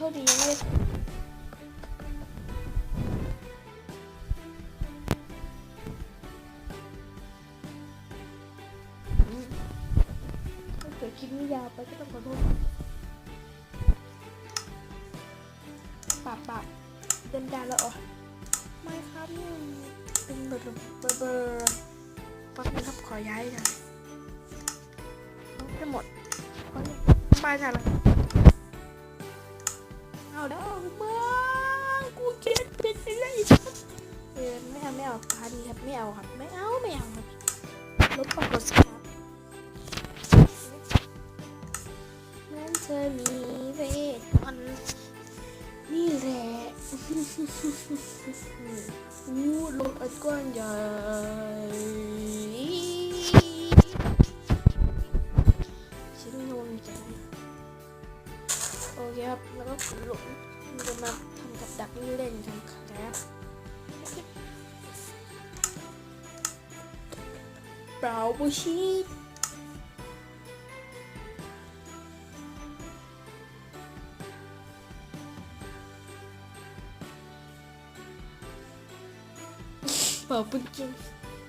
โชคดียังไม่ได้เกิดคลิปนี้ยาวไปก็ต้องขอโทษปากปากเดินดานแล้วอ๋อไม่ครับนี่มันเป็นเบอร์เบอร์เบอร์แป๊บนึงครับขอย้ายหน่อยเอาให้หมดเพราะนี่บ้านอะไร เอาแล้วมืองกูเกลียดเป็นไปเลยเออไม่เอาไม่เอาพาดีครับไม่เอาครับไม่เอาไม่เอาครับลบปกดสิครับนั้นเธอมีเวทมนต์นี่แหละอู้ลงอัดก้อนใหญ่ เล่นกันครับเปล่าบูชีเปล่าปุ้งจริง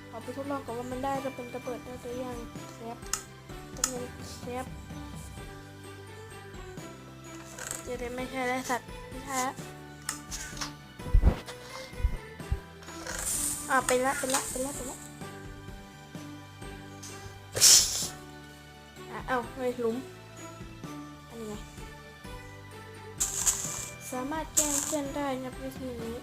ขอไปทดลองก่อนว่ามันได้จะเป็นระเบิดได้หรือยังครับต้องเงินครับจะได้ไม่ใช่ได้สัตว์ไม่ใช่ละ อ่าเป็นละเป็นละเป็นละเป็นละอะเอ้าไม่หลุมอันนี้ไงสามารถแกล้งเพื่อนได้นะวิธีนี้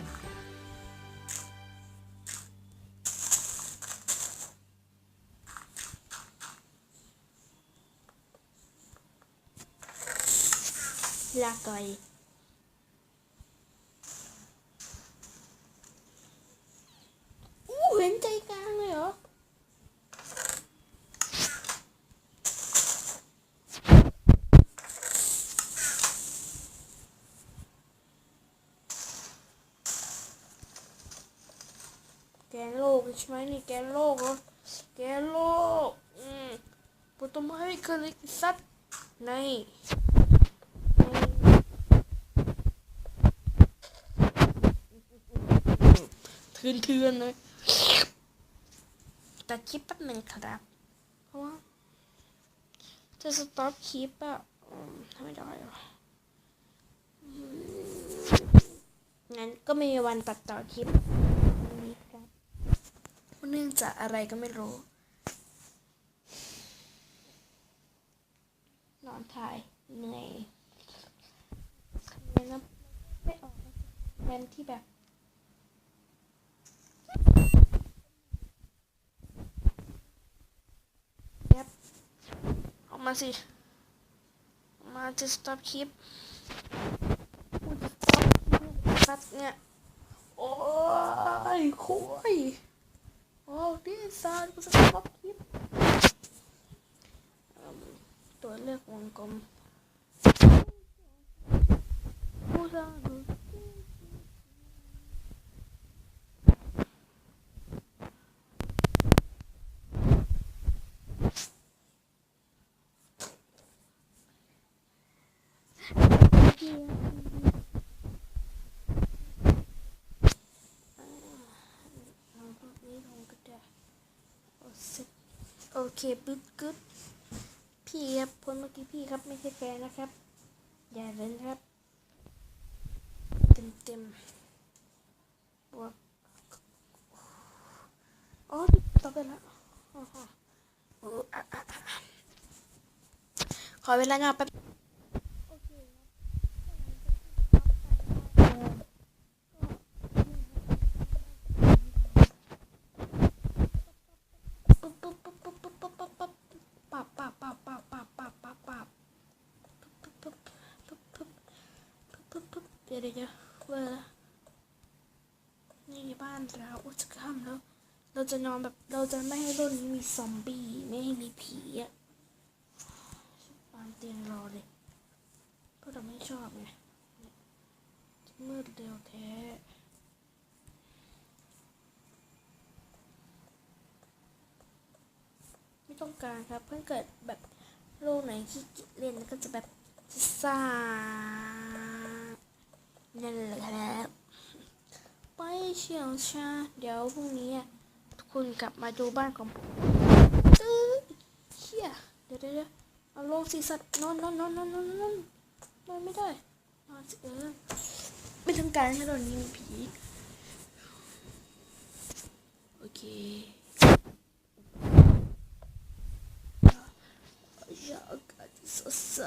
ลาก่อยอู้เห็นใจกลางเลยเหรอ แกนโลกใช่ไหมนี่แกนโลกเหรอแกนโลกอืมปตมให้คลิกซัดในเทือนเทือนๆเลยตัดคลิปแป๊บหนึ่งครับ เพราะว่าจะสต็อปคลิปอะทำไม่ได้หรองั้นก็ไม่มีวันตัดต่อคลิป เนื่องจากอะไรก็ไม่รู้ นอนถ่ายเหนื่อยเนี่ยนะไม่ออกแทนที่แบบออกมาสิออกมาจะ stop คลิปพูดจะ stop คลิปครับเนี่ย โอ้ยคุย Oh, bilsar på sin papper. Um, då är det hon kom. เคปึ๊บกึ๊บพี่ครับคนเมื่อกี้พี่ครับไม่ใช่แฟนนะครับ อย่าเล่นครับ เต็มเต็มบวกโอ้ต่อไปแล้วอ๋ออ้อะอะอะขอเวลางานแป๊บปุ๊บ ดี๋ยวเดี๋ยวเดี๋ยวเวอร์นี่บ้านเราอุจกรรมแล้ว เราจะนอนแบบเราจะไม่ให้โลกนี้มีซอมบี้ไม่ให้มีผีอะวางเตียงรอเลยเพราะเราไม่ชอบไงมืดเร็วแท้ไม่ต้องการครับเพิ่งเกิดแบบโลกไหนขี้เกียจเล่นแล้วก็จะแบบจะซ่า นั่นแหละครับ ไปเชี่ยวชา เดี๋ยวพรุ่งนี้อะทุกคนกลับมาดูบ้านของผมตื้อเชี่ยเดี๋ยวเดี๋ยวเดี๋ยวเอาลงสิสัตว์นอนนอนนอนนอนนอนนอนนอนไม่ได้นอนสิเออไม่ทำการให้ตอนนี้มีผี โอเคอยากาศสดใส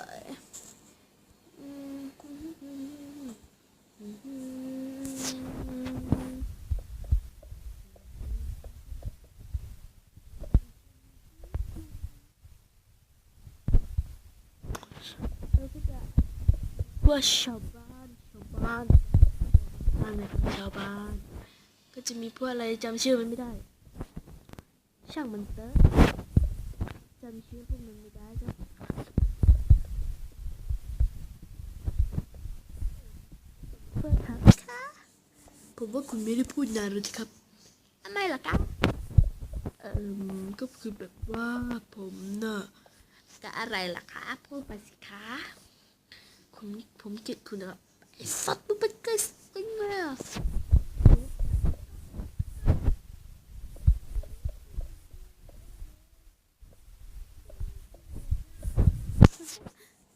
อืมอืมอืมอืมอืมเราก็จะ ว่าชาวบ้านชาวบ้านบ้านอะไรของชาวบ้าน ก็จะมีพวกอะไรจำชื่อมันไม่ได้ ช่างมันเถอะจำชื่อพวกมันไม่ได้จ้ะเพื่อนครับค่ะผมว่าคุณไม่ได้พูดนานเลยครับทำไมล่ะครับเอ่อก็คือแบบว่าผมน่ะก็อะไรล่ะคะพูดไปสิคะ ผมผมเกลียดคุณอะไอ้สัตว์มันเป็นไก่สติงเลยอะ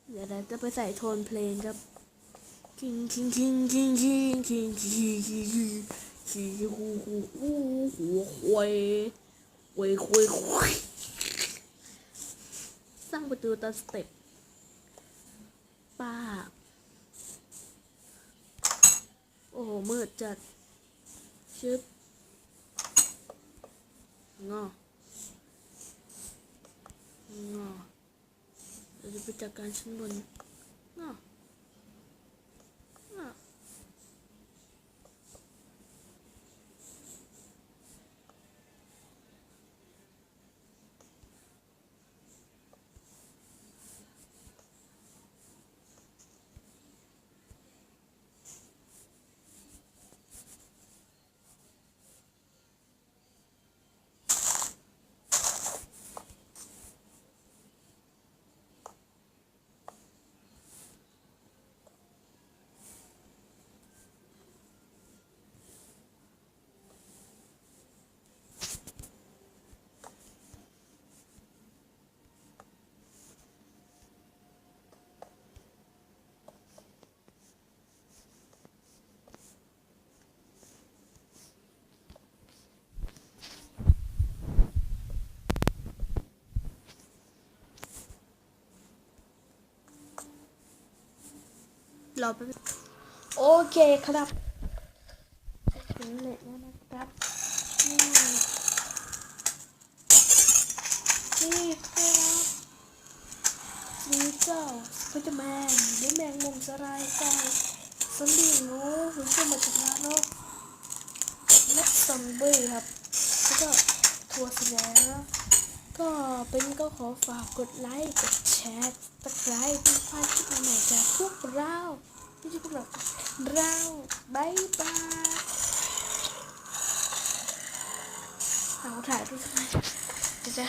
เดี๋ยวเราจะไปใส่โทนเพลงครับคิงคิงคิงคิงคิงคิงคิงคิงคิงคิงหูหูหูหูหวยหวยหวยหวยสร้างประตูตอนสเต็ป ปาก โอ้มืดจัด ชึบงองอเราจะไปจัดการชั้นบนงอน่ะ รอแป๊บนึงโอเคครับถึงเล็แล้วนะครับนี่นี่ครับนี่เจ้าพจแมนหรือแมงมุมสลายไก่ซอมบี้งูหรือขึ้นมาจากนรกและซอมบี้ครับแล้วก็ทัวร์แสดงแล้วก็เป็นก็ขอฝากกดไลค์ กดแชร์ตะไคร้เป็นพลาดคลิปใหม่ๆจากพวกเรา तुझी खूप drive bye bye उठा त्याच्या